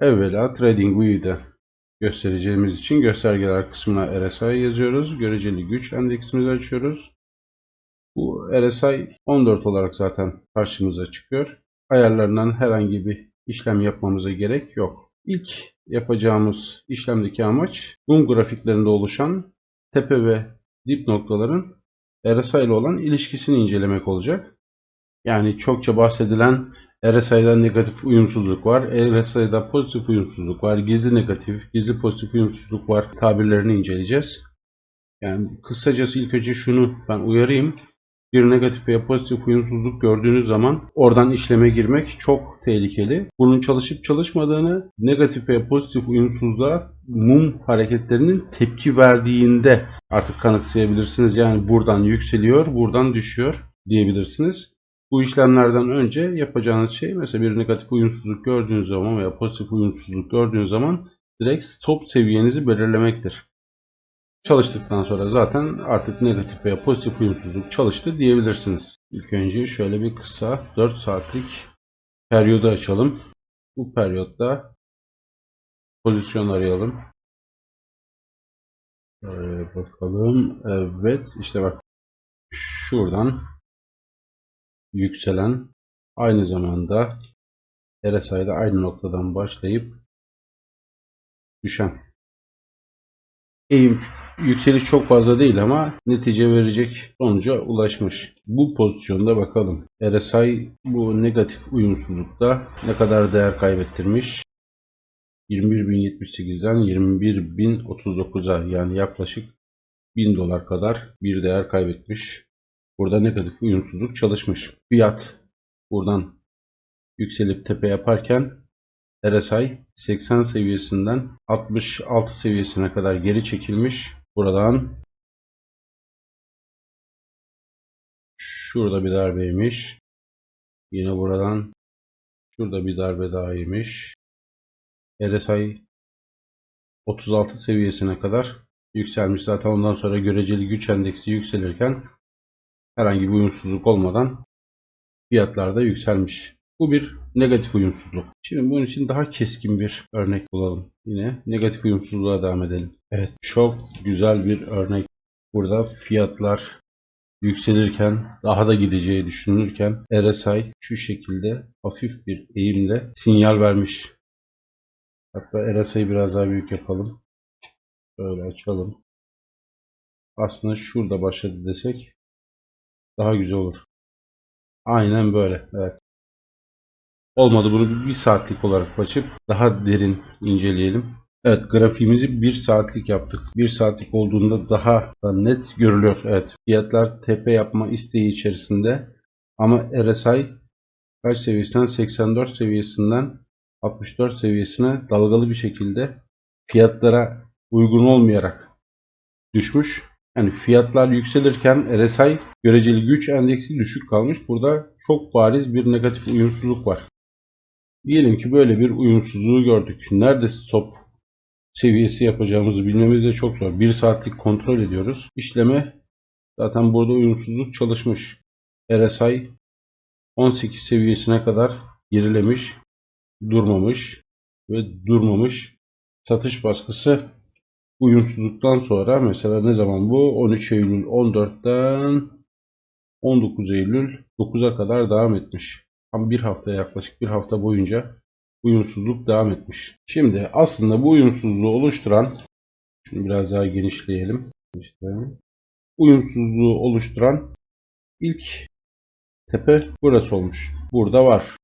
Evvela TradingView'de göstereceğimiz için göstergeler kısmına RSI yazıyoruz. Göreceli güç endeksimizi açıyoruz. Bu RSI 14 olarak zaten karşımıza çıkıyor. Ayarlarından herhangi bir işlem yapmamıza gerek yok. İlk yapacağımız işlemdeki amaç mum grafiklerinde oluşan tepe ve dip noktaların RSI ile olan ilişkisini incelemek olacak. Yani çokça bahsedilen RSI'da negatif uyumsuzluk var, RSI'da pozitif uyumsuzluk var, gizli negatif, gizli pozitif uyumsuzluk var tabirlerini inceleyeceğiz. Yani kısacası ilk önce şunu ben uyarayım. Bir negatif veya pozitif uyumsuzluk gördüğünüz zaman oradan işleme girmek çok tehlikeli. Bunun çalışıp çalışmadığını negatif veya pozitif uyumsuzluğa mum hareketlerinin tepki verdiğinde artık kanıksayabilirsiniz. Yani buradan yükseliyor, buradan düşüyor diyebilirsiniz. Bu işlemlerden önce yapacağınız şey mesela bir negatif uyumsuzluk gördüğünüz zaman veya pozitif uyumsuzluk gördüğünüz zaman direkt stop seviyenizi belirlemektir. Çalıştıktan sonra zaten artık negatif veya pozitif uyumsuzluk çalıştı diyebilirsiniz. İlk önce şöyle bir kısa 4 saatlik periyodu açalım. Bu periyotta pozisyon arayalım. Şöyle bakalım. Evet işte bak şuradan yükselen aynı zamanda RSI'de aynı noktadan başlayıp düşen. Eğim yükseliş çok fazla değil ama netice verecek sonuca ulaşmış. Bu pozisyonda bakalım. RSI bu negatif uyumsuzlukta ne kadar değer kaybettirmiş? 21.078'den 21.039'a yani yaklaşık 1000 dolar kadar bir değer kaybetmiş. Burada negatif uyumsuzluk çalışmış. Fiyat buradan yükselip tepe yaparken RSI 80 seviyesinden 66 seviyesine kadar geri çekilmiş. Buradan şurada bir darbeymiş. Yine buradan şurada bir darbe daha yemiş. RSI 36 seviyesine kadar yükselmiş. Zaten ondan sonra göreceli güç endeksi yükselirken herhangi bir uyumsuzluk olmadan fiyatlar da yükselmiş. Bu bir negatif uyumsuzluk. Şimdi bunun için daha keskin bir örnek bulalım. Yine negatif uyumsuzluğa devam edelim. Evet çok güzel bir örnek. Burada fiyatlar yükselirken daha da gideceği düşünülürken RSI şu şekilde hafif bir eğimle sinyal vermiş. Hatta RSI'yi biraz daha büyük yapalım. Böyle açalım. Aslında şurada başladı desek daha güzel olur. Aynen böyle. Evet. Olmadı bunu bir saatlik olarak açıp daha derin inceleyelim. Evet grafiğimizi bir saatlik yaptık. Bir saatlik olduğunda daha da net görülüyor. Evet fiyatlar tepe yapma isteği içerisinde ama RSI kaç seviyesinden 84 seviyesinden 64 seviyesine dalgalı bir şekilde fiyatlara uygun olmayarak düşmüş. Yani fiyatlar yükselirken RSI göreceli güç endeksi düşük kalmış. Burada çok bariz bir negatif uyumsuzluk var. Diyelim ki böyle bir uyumsuzluğu gördük. Nerede stop seviyesi yapacağımızı bilmemiz de çok zor. 1 saatlik kontrol ediyoruz. İşleme zaten burada uyumsuzluk çalışmış. RSI 18 seviyesine kadar gerilemiş, durmamış ve durmamış. Satış baskısı uyumsuzluktan sonra mesela ne zaman bu? 13 Eylül 14'ten 19 Eylül 9'a kadar devam etmiş. Tam bir hafta yaklaşık bir hafta boyunca uyumsuzluk devam etmiş. Şimdi aslında bu uyumsuzluğu oluşturan şunu biraz daha genişleyelim. İşte, uyumsuzluğu oluşturan ilk tepe burası olmuş. Burada var.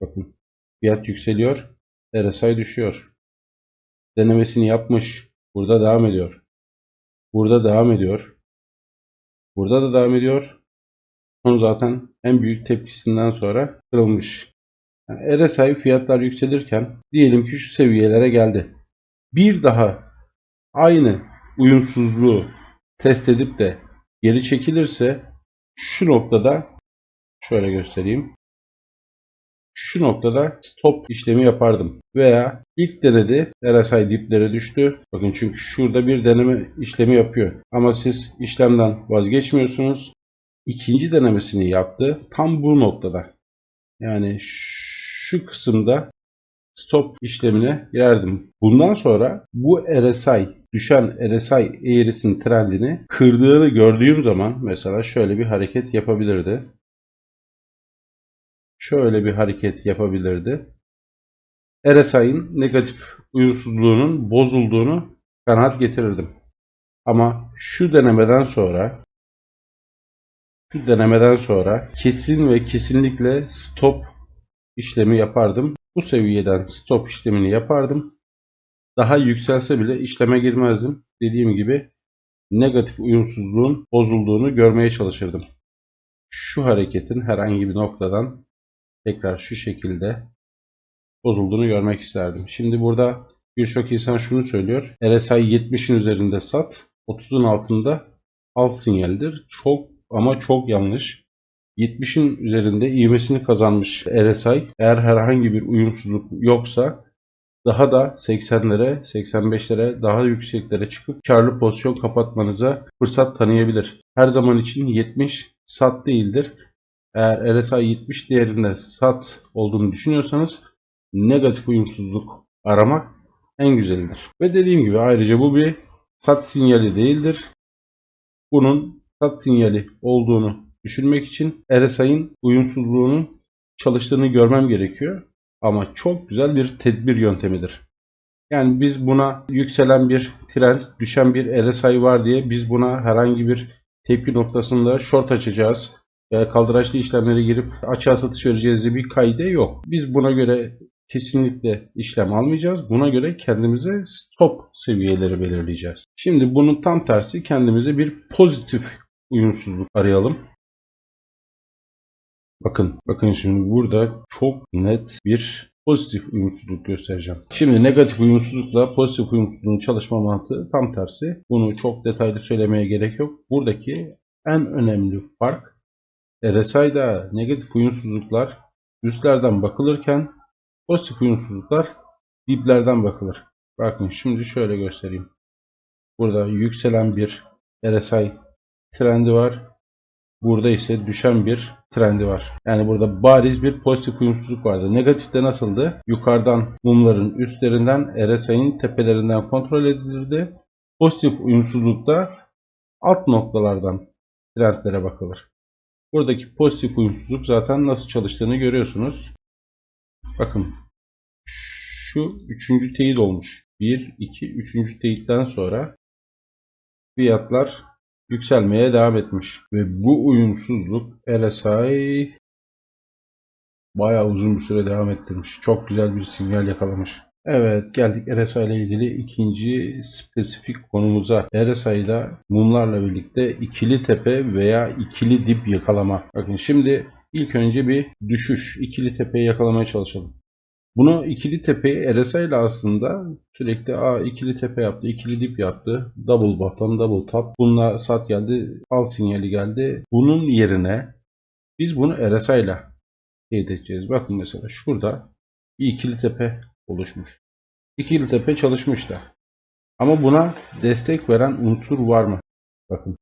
Bakın fiyat yükseliyor. RSI düşüyor. Denemesini yapmış. Burada devam ediyor. Burada devam ediyor. Burada da devam ediyor. Son zaten en büyük tepkisinden sonra kırılmış. Yani RSI fiyatlar yükselirken diyelim ki şu seviyelere geldi. Bir daha aynı uyumsuzluğu test edip de geri çekilirse şu noktada şöyle göstereyim. Şu noktada stop işlemi yapardım. Veya ilk denedi RSI diplere düştü. Bakın çünkü şurada bir deneme işlemi yapıyor. Ama siz işlemden vazgeçmiyorsunuz. İkinci denemesini yaptı. Tam bu noktada. Yani şu kısımda stop işlemine girerdim. Bundan sonra bu RSI, düşen RSI eğrisinin trendini kırdığını gördüğüm zaman mesela şöyle bir hareket yapabilirdi. Şöyle bir hareket yapabilirdi. RSI'nin negatif uyumsuzluğunun bozulduğunu kanaat getirirdim. Ama şu denemeden sonra şu denemeden sonra kesin ve kesinlikle stop işlemi yapardım. Bu seviyeden stop işlemini yapardım. Daha yükselse bile işleme girmezdim. Dediğim gibi negatif uyumsuzluğun bozulduğunu görmeye çalışırdım. Şu hareketin herhangi bir noktadan tekrar şu şekilde bozulduğunu görmek isterdim. Şimdi burada birçok insan şunu söylüyor. RSI 70'in üzerinde sat, 30'un altında al sinyaldir. Çok ama çok yanlış. 70'in üzerinde ivmesini kazanmış RSI eğer herhangi bir uyumsuzluk yoksa daha da 80'lere, 85'lere, daha yükseklere çıkıp karlı pozisyon kapatmanıza fırsat tanıyabilir. Her zaman için 70 sat değildir. Eğer RSI 70 değerinde sat olduğunu düşünüyorsanız negatif uyumsuzluk aramak en güzelidir. Ve dediğim gibi ayrıca bu bir sat sinyali değildir. Bunun sat sinyali olduğunu düşünmek için RSI'nin uyumsuzluğunun çalıştığını görmem gerekiyor. Ama çok güzel bir tedbir yöntemidir. Yani biz buna yükselen bir trend, düşen bir RSI var diye biz buna herhangi bir tepki noktasında short açacağız. Yani kaldıraçlı işlemlere girip açığa satış vereceğiz diye bir kaide yok. Biz buna göre kesinlikle işlem almayacağız. Buna göre kendimize stop seviyeleri belirleyeceğiz. Şimdi bunun tam tersi kendimize bir pozitif uyumsuzluk arayalım. Bakın, bakın şimdi burada çok net bir pozitif uyumsuzluk göstereceğim. Şimdi negatif uyumsuzlukla pozitif uyumsuzluğun çalışma mantığı tam tersi. Bunu çok detaylı söylemeye gerek yok. Buradaki en önemli fark RSI'da negatif uyumsuzluklar üstlerden bakılırken pozitif uyumsuzluklar diplerden bakılır. Bakın şimdi şöyle göstereyim. Burada yükselen bir RSI trendi var. Burada ise düşen bir trendi var. Yani burada bariz bir pozitif uyumsuzluk vardı. Negatifte nasıldı? Yukarıdan mumların üstlerinden RSI'nin tepelerinden kontrol edilirdi. Pozitif uyumsuzlukta alt noktalardan trendlere bakılır. Buradaki pozitif uyumsuzluk zaten nasıl çalıştığını görüyorsunuz. Bakın şu üçüncü teyit olmuş. 1, 2, üçüncü teyitten sonra fiyatlar yükselmeye devam etmiş. Ve bu uyumsuzluk RSI bayağı uzun bir süre devam ettirmiş. Çok güzel bir sinyal yakalamış. Evet geldik RSI ile ilgili ikinci spesifik konumuza. RSI'da mumlarla birlikte ikili tepe veya ikili dip yakalama. Bakın şimdi ilk önce bir düşüş. ikili tepeyi yakalamaya çalışalım. Bunu ikili tepeyi RSI ile aslında sürekli a ikili tepe yaptı, ikili dip yaptı. Double bottom, double top. Bununla sat geldi, al sinyali geldi. Bunun yerine biz bunu RSI ile teyit edeceğiz. Bakın mesela şurada bir ikili tepe oluşmuş. İkili tepe çalışmış da. Ama buna destek veren unsur var mı? Bakın.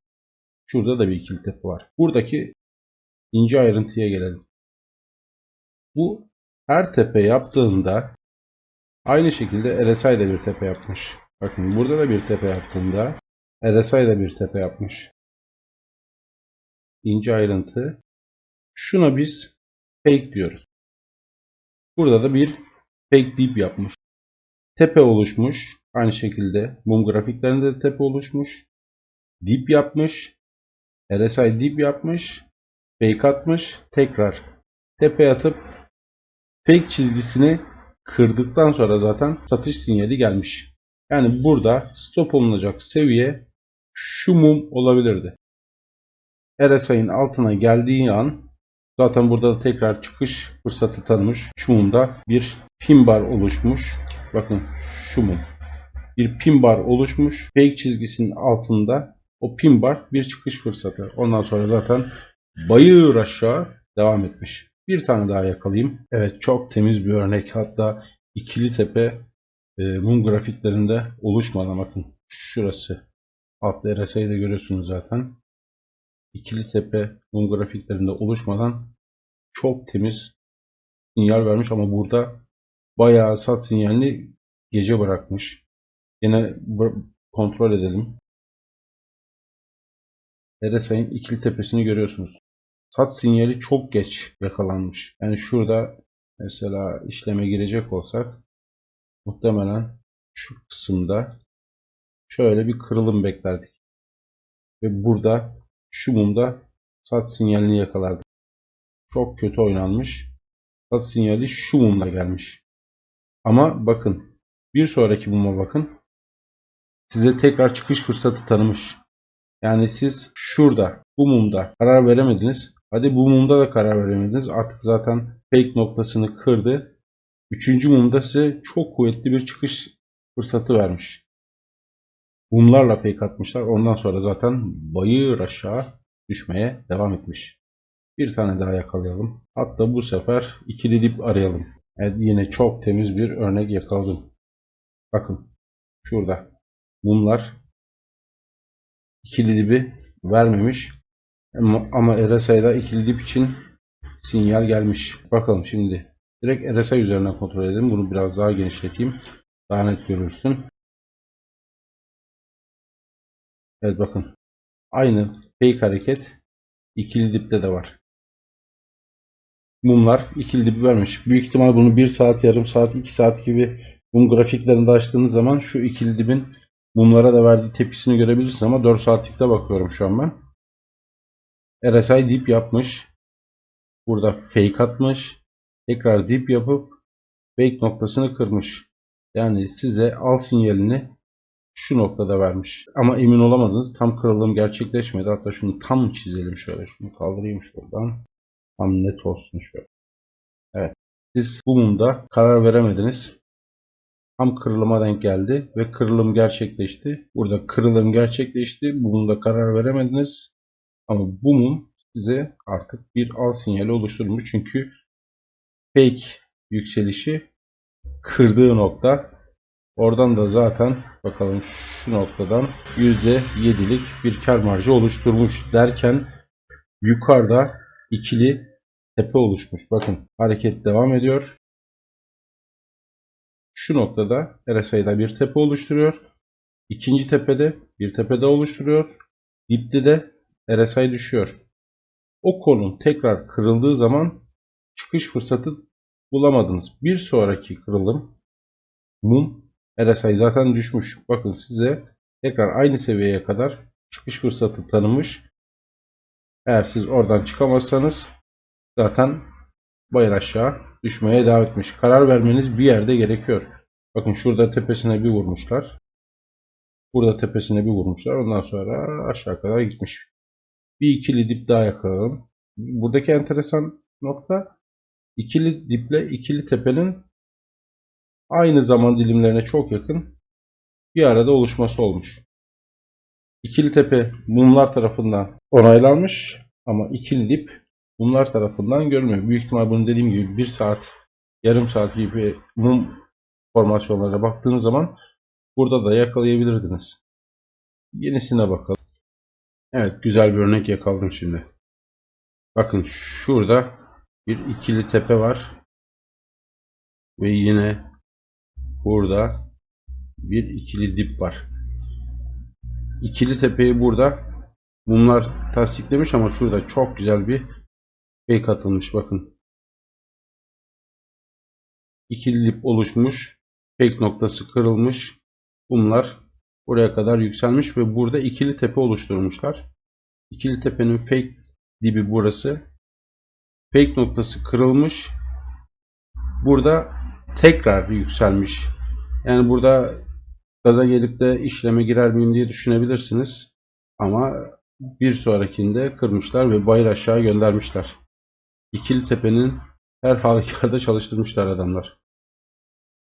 Şurada da bir ikili tepe var. Buradaki ince ayrıntıya gelelim. Bu her tepe yaptığında aynı şekilde RSI de bir tepe yapmış. Bakın burada da bir tepe yaptığında RSI de bir tepe yapmış. İnce ayrıntı. Şuna biz fake diyoruz. Burada da bir fake dip yapmış. Tepe oluşmuş. Aynı şekilde mum grafiklerinde de tepe oluşmuş. Dip yapmış. RSI dip yapmış. Fake atmış. Tekrar tepe atıp fake çizgisini kırdıktan sonra zaten satış sinyali gelmiş. Yani burada stop olunacak seviye şu mum olabilirdi. RSI'nin altına geldiği an zaten burada da tekrar çıkış fırsatı tanımış. Şu mumda bir pin bar oluşmuş. Bakın şu mum. Bir pin bar oluşmuş. Fake çizgisinin altında o pin bar bir çıkış fırsatı. Ondan sonra zaten bayır aşağı devam etmiş. Bir tane daha yakalayayım. Evet çok temiz bir örnek. Hatta ikili tepe e, mum grafiklerinde oluşmadan bakın şurası. Altta RSI'yi de görüyorsunuz zaten. İkili tepe mum grafiklerinde oluşmadan çok temiz sinyal vermiş ama burada bayağı sat sinyalini gece bırakmış. Yine kontrol edelim. RSI'nin ikili tepesini görüyorsunuz. Sat sinyali çok geç yakalanmış. Yani şurada mesela işleme girecek olsak muhtemelen şu kısımda şöyle bir kırılım beklerdik. Ve burada şu mumda sat sinyalini yakalardık. Çok kötü oynanmış. Sat sinyali şu mumda gelmiş. Ama bakın bir sonraki muma bakın. Size tekrar çıkış fırsatı tanımış. Yani siz şurada bu mumda karar veremediniz. Hadi bu mumda da karar veremediniz. Artık zaten fake noktasını kırdı. Üçüncü mumda size çok kuvvetli bir çıkış fırsatı vermiş. Mumlarla fake atmışlar. Ondan sonra zaten bayır aşağı düşmeye devam etmiş. Bir tane daha yakalayalım. Hatta bu sefer ikili dip arayalım. Evet, yine çok temiz bir örnek yakaladım. Bakın şurada mumlar ikili dibi vermemiş. Ama, ama RSI'da ikili dip için sinyal gelmiş. Bakalım şimdi. Direkt RSI üzerinden kontrol edelim. Bunu biraz daha genişleteyim. Daha net görürsün. Evet bakın. Aynı fake hareket ikili dipte de var. Mumlar ikili dibi vermiş. Büyük ihtimal bunu 1 saat, yarım saat, 2 saat gibi mum grafiklerinde açtığınız zaman şu ikili dibin mumlara da verdiği tepkisini görebilirsiniz ama 4 saatlikte bakıyorum şu an ben. RSI dip yapmış. Burada fake atmış. Tekrar dip yapıp fake noktasını kırmış. Yani size al sinyalini şu noktada vermiş. Ama emin olamadınız. Tam kırılım gerçekleşmedi. Hatta şunu tam çizelim şöyle. Şunu kaldırayım şuradan. Tam net olsun şöyle. Evet. Siz bu mumda karar veremediniz. Tam kırılıma denk geldi ve kırılım gerçekleşti. Burada kırılım gerçekleşti. Bu mumda karar veremediniz. Ama bu mum size artık bir al sinyali oluşturmuş. Çünkü fake yükselişi kırdığı nokta. Oradan da zaten bakalım şu noktadan %7'lik bir kar marjı oluşturmuş derken yukarıda ikili tepe oluşmuş. Bakın hareket devam ediyor. Şu noktada RSI'da bir tepe oluşturuyor. İkinci tepede bir tepede oluşturuyor. Dipte de RSI düşüyor. O konum tekrar kırıldığı zaman çıkış fırsatı bulamadınız. Bir sonraki kırılım mum RSI zaten düşmüş. Bakın size tekrar aynı seviyeye kadar çıkış fırsatı tanımış. Eğer siz oradan çıkamazsanız zaten bayır aşağı düşmeye devam etmiş. Karar vermeniz bir yerde gerekiyor. Bakın şurada tepesine bir vurmuşlar. Burada tepesine bir vurmuşlar. Ondan sonra aşağı kadar gitmiş. Bir ikili dip daha yakalayalım. Buradaki enteresan nokta ikili diple ikili tepenin aynı zaman dilimlerine çok yakın bir arada oluşması olmuş. İkili tepe mumlar tarafından onaylanmış ama ikili dip mumlar tarafından görünmüyor. Büyük ihtimal bunu dediğim gibi bir saat, yarım saat gibi mum formasyonlarına baktığınız zaman burada da yakalayabilirdiniz. Yenisine bakalım. Evet güzel bir örnek yakaladım şimdi. Bakın şurada bir ikili tepe var. Ve yine burada bir ikili dip var. İkili tepeyi burada mumlar tasdiklemiş ama şurada çok güzel bir fake atılmış bakın. İkili dip oluşmuş. Fake noktası kırılmış. Bunlar buraya kadar yükselmiş ve burada ikili tepe oluşturmuşlar. İkili tepenin fake dibi burası. Fake noktası kırılmış. Burada tekrar yükselmiş. Yani burada gaza gelip de işleme girer miyim diye düşünebilirsiniz. Ama bir sonrakinde kırmışlar ve bayır aşağı göndermişler. İkili tepenin her halükarda çalıştırmışlar adamlar.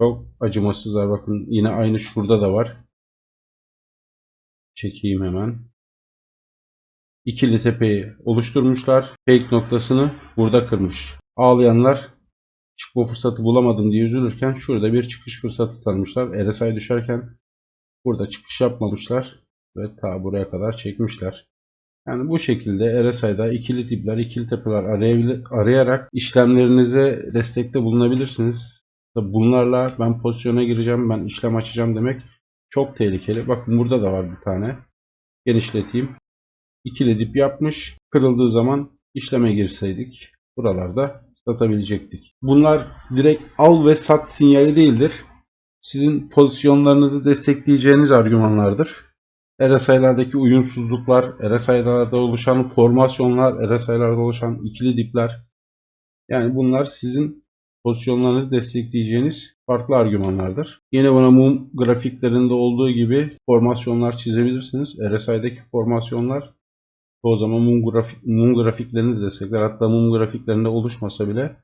Çok acımasızlar. Bakın yine aynı şurada da var. Çekeyim hemen. İkili tepeyi oluşturmuşlar. Fake noktasını burada kırmış. Ağlayanlar çıkma fırsatı bulamadım diye üzülürken şurada bir çıkış fırsatı tanımışlar. RSI düşerken burada çıkış yapmamışlar ve ta buraya kadar çekmişler. Yani bu şekilde RSI'da ikili tipler, ikili tepeler arayarak işlemlerinize destekte bulunabilirsiniz. Bunlarla ben pozisyona gireceğim, ben işlem açacağım demek çok tehlikeli. Bakın burada da var bir tane. Genişleteyim. İkili dip yapmış. Kırıldığı zaman işleme girseydik buralarda satabilecektik. Bunlar direkt al ve sat sinyali değildir. Sizin pozisyonlarınızı destekleyeceğiniz argümanlardır. RSI'lardaki uyumsuzluklar, RSI'larda oluşan formasyonlar, RSI'larda oluşan ikili dipler. Yani bunlar sizin pozisyonlarınızı destekleyeceğiniz farklı argümanlardır. Yine buna mum grafiklerinde olduğu gibi formasyonlar çizebilirsiniz. RSI'deki formasyonlar o zaman mum, grafik, mum grafiklerini de destekler. Hatta mum grafiklerinde oluşmasa bile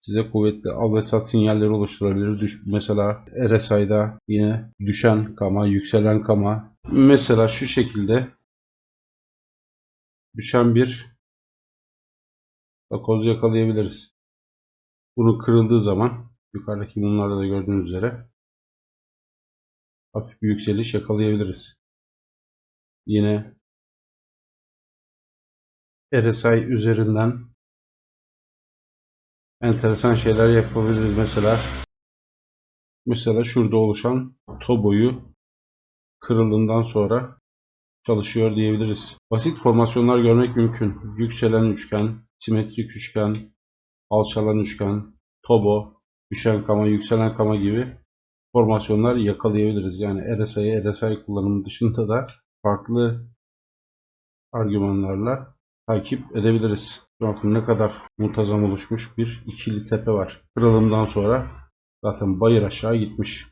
size kuvvetli al ve sat sinyalleri oluşturabilir. Düş, mesela RSI'da yine düşen kama, yükselen kama. Mesela şu şekilde düşen bir takoz yakalayabiliriz. Bunu kırıldığı zaman yukarıdaki mumlarda da gördüğünüz üzere hafif bir yükseliş yakalayabiliriz. Yine RSI üzerinden enteresan şeyler yapabiliriz. Mesela mesela şurada oluşan toboyu kırıldığından sonra çalışıyor diyebiliriz. Basit formasyonlar görmek mümkün. Yükselen üçgen, simetrik üçgen, alçalan üçgen, tobo, düşen kama, yükselen kama gibi formasyonlar yakalayabiliriz. Yani RSI, RSI kullanımı dışında da farklı argümanlarla takip edebiliriz. Bakın ne kadar muntazam oluşmuş bir ikili tepe var. Kırılımdan sonra zaten bayır aşağı gitmiş.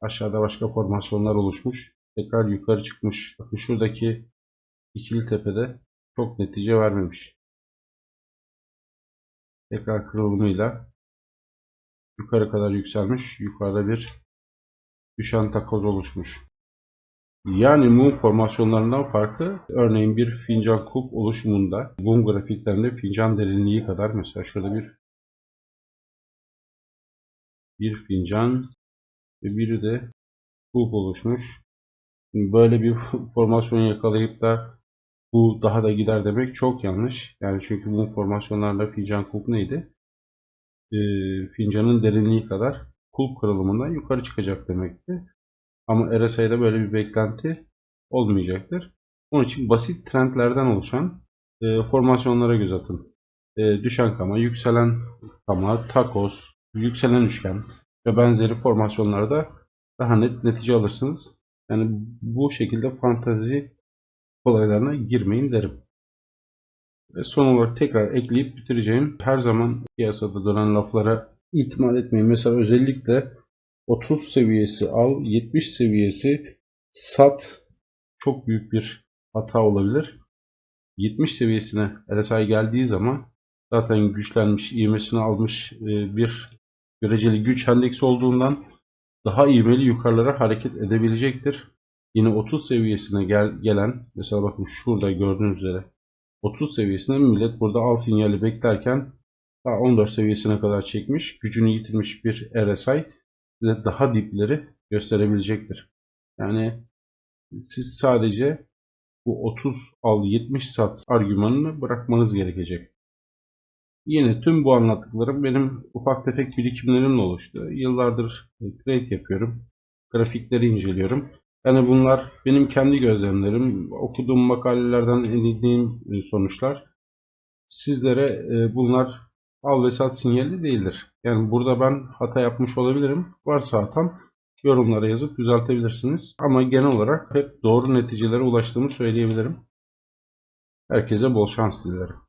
Aşağıda başka formasyonlar oluşmuş. Tekrar yukarı çıkmış. Bakın şuradaki ikili tepede çok netice vermemiş. Tekrar kırılımıyla yukarı kadar yükselmiş. Yukarıda bir düşen takoz oluşmuş. Yani mum formasyonlarından farklı. Örneğin bir fincan kup oluşumunda mum grafiklerinde fincan derinliği kadar mesela şurada bir bir fincan ve biri de kup oluşmuş. Böyle bir formasyon yakalayıp da bu daha da gider demek çok yanlış. Yani çünkü bu formasyonlarda fincan kulp neydi? E, fincanın derinliği kadar kulp kırılımından yukarı çıkacak demekti. Ama RSI'de böyle bir beklenti olmayacaktır. Onun için basit trendlerden oluşan e, formasyonlara göz atın. E, düşen kama, yükselen kama, takos, yükselen üçgen ve benzeri formasyonlarda daha net netice alırsınız. Yani bu şekilde fantazi olaylarına girmeyin derim. Ve son olarak tekrar ekleyip bitireceğim. Her zaman piyasada dönen laflara itimat etmeyin. Mesela özellikle 30 seviyesi al, 70 seviyesi sat çok büyük bir hata olabilir. 70 seviyesine RSI geldiği zaman zaten güçlenmiş, ivmesini almış e, bir göreceli güç endeksi olduğundan daha ivmeli yukarılara hareket edebilecektir. Yine 30 seviyesine gel, gelen mesela bakın şurada gördüğünüz üzere 30 seviyesinde millet burada al sinyali beklerken daha 14 seviyesine kadar çekmiş. Gücünü yitirmiş bir RSI size daha dipleri gösterebilecektir. Yani siz sadece bu 30 al 70 sat argümanını bırakmanız gerekecek. Yine tüm bu anlattıklarım benim ufak tefek birikimlerimle oluştu. Yıllardır trade yapıyorum. Grafikleri inceliyorum. Yani bunlar benim kendi gözlemlerim, okuduğum makalelerden edindiğim sonuçlar. Sizlere e, bunlar al ve sat sinyali değildir. Yani burada ben hata yapmış olabilirim. Varsa hatam yorumlara yazıp düzeltebilirsiniz. Ama genel olarak hep doğru neticelere ulaştığımı söyleyebilirim. Herkese bol şans dilerim.